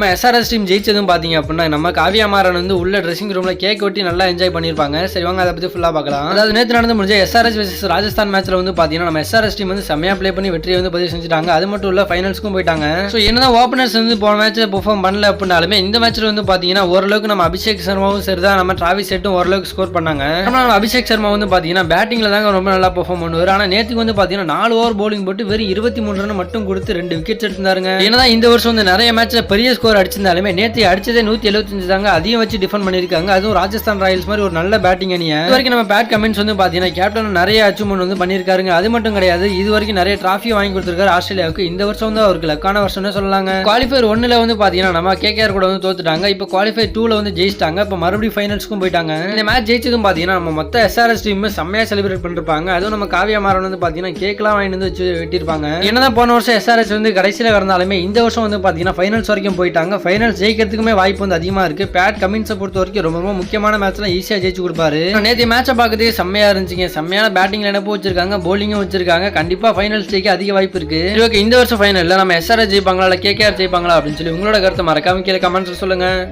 நம்ம SRS team ஜெயிச்சதும் பாத்தீங்க அப்படின்னா நம்ம காவியா மாறன் வந்து உள்ள ட்ரெஸ்ஸிங் ரூம்ல கேக் ஒட்டி நல்லா என்ஜாய் பண்ணிருப்பாங்க. சரி வாங்க அதை பத்தி ஃபுல்லா பார்க்கலாம். அதாவது நேற்று நடந்து முடிஞ்ச எஸ்ஆர்எஸ் vs ராஜஸ்தான் மேட்ச்ல வந்து பாத்தீங்கன்னா நம்ம எஸ்ஆர்எஸ் டீம் வந்து செம்மையா ப்ளே பண்ணி வெற்றியை வந்து பதிவு செஞ்சுட்டாங்க. அது மட்டும் இல்ல ஃபைனல்ஸ்க்கும் போயிட்டாங்க. ஸோ என்னதான் ஓப்பனர்ஸ் வந்து போன மேட்ச்ல பெர்ஃபார்ம் பண்ணல அப்படின்னாலுமே இந்த மேட்ச்ல வந்து பாத்தீங்கன்னா ஓரளவுக்கு நம்ம அபிஷேக் சர்மாவும் சரிதான். நம்ம டிராவிஸ் செட்டும் ஓரளவுக்கு ஸ்கோர் பண்ணாங்க. ஆனா நம்ம அபிஷேக் சர்மா வந்து பாத்தீங்கன்னா பேட்டிங்ல தாங்க ரொம்ப நல்லா பெர்ஃபார்ம் பண்ணுவார். ஆனா நேத்துக்கு வந்து பாத்தீங்கன்னா நாலு ஓவர் போலிங் போட்டு வெறும் இருபத்தி மூணு ரன் மட்டும் கொடுத்து ரெண்டு விக்கெட் எடுத்திருந்தாருங்க. என்னதான் இந்த வருஷம் வந்து நிறைய மேட்ச்ல பெரிய ஸ்கோர் அடிச்சிருந்தாலுமே நேற்று அடிச்சதே நூத்தி எழுபத்தஞ்சு தாங்க. அதையும் வச்சு டிஃபெண்ட் பண்ணிருக்காங்க அதுவும் ராஜஸ்தான் ராயல்ஸ் மாதிரி ஒரு நல்ல பேட்டிங் அணியை. இது வரைக்கும் நம்ம பேட் கமெண்ட்ஸ் வந்து பாத்தீங்கன்னா கேப்டன் நிறைய அச்சீவ்மெண்ட் வந்து பண்ணிருக்காருங்க அது மட்டும் கிடையாது இது வரைக்கும் நிறைய டிராஃபி வாங்கி கொடுத்திருக்காரு ஆஸ்திரேலியாவுக்கு. இந்த வருஷம் வந்து அவருக்கு லக்கான வருஷம்னு சொல்லலாங்க. குவாலிஃபயர் ஒன்னுல வந்து பாத்தீங்கன்னா நம்ம கேகேஆர் கூட வந்து தோத்துட்டாங்க. இப்போ குவாலிஃபை டூல வந்து ஜெயிச்சிட்டாங்க. இப்போ மறுபடியும் ஃபைனல்ஸ்க்கும் போயிட்டாங்க. இந்த மேட்ச் ஜெயிச்சதும் பாத்தீங்கன்னா நம்ம மொத்த எஸ்ஆர்எஸ் டீம் செம்மையா செலிப்ரேட் பண்ணிருப்பாங்க. அதுவும் நம்ம காவியா மாறன் வந்து பாத்தீங்கன்னா கேக்லாம் வாங்கிட்டு வந்து வச்சு வெட்டியிருப்பாங்க. என்னதான் போன வருஷம் எஸ்ஆர்எஸ் வந்து கடைசியில இருந்தாலுமே இந்த வருஷம் வந்து பாத்தீங்கன்னா ஃபைனல்ஸ் வரைக்கும் போயிட்டாங்க. ஃபைனல்ஸ் ஜெயிக்கிறதுக்குமே வாய்ப்பு வந்து அதிகமாக இருக்கு. பேட் கமின்ஸை பொறுத்த வரைக்கும் ரொம்ப ரொம்ப முக்கியமான மேட்ச்லாம் ஈஸியாக ஜெயிச்சு கொடுப்பாரு. நேற்று மேட்சை பார்க்கறதே செம்மையா இருந்துச்சுங்க. செம்மையான பேட்டிங் நினைப்பு வச்சிருக்காங்க. போலிங்கும் வச்சிருக்காங்க. கண்டிப்பாக ஃபைனல்ஸ் ஜெயிக்க அதிக வாய்ப்பு இருக்கு. ஓகே இந்த வருஷம் ஃபைனல்ல நம்ம எஸ்ஆர்எஸ் ஜெயிப்பாங்களா? இல்லை கேகேஆர் ஜெயிப்பாங்களா? அப்படின்னு சொல்லி உங்களோட கருத்தை மறக்காம கீழே கமெண்ட்ஸ் சொல்லுங்க.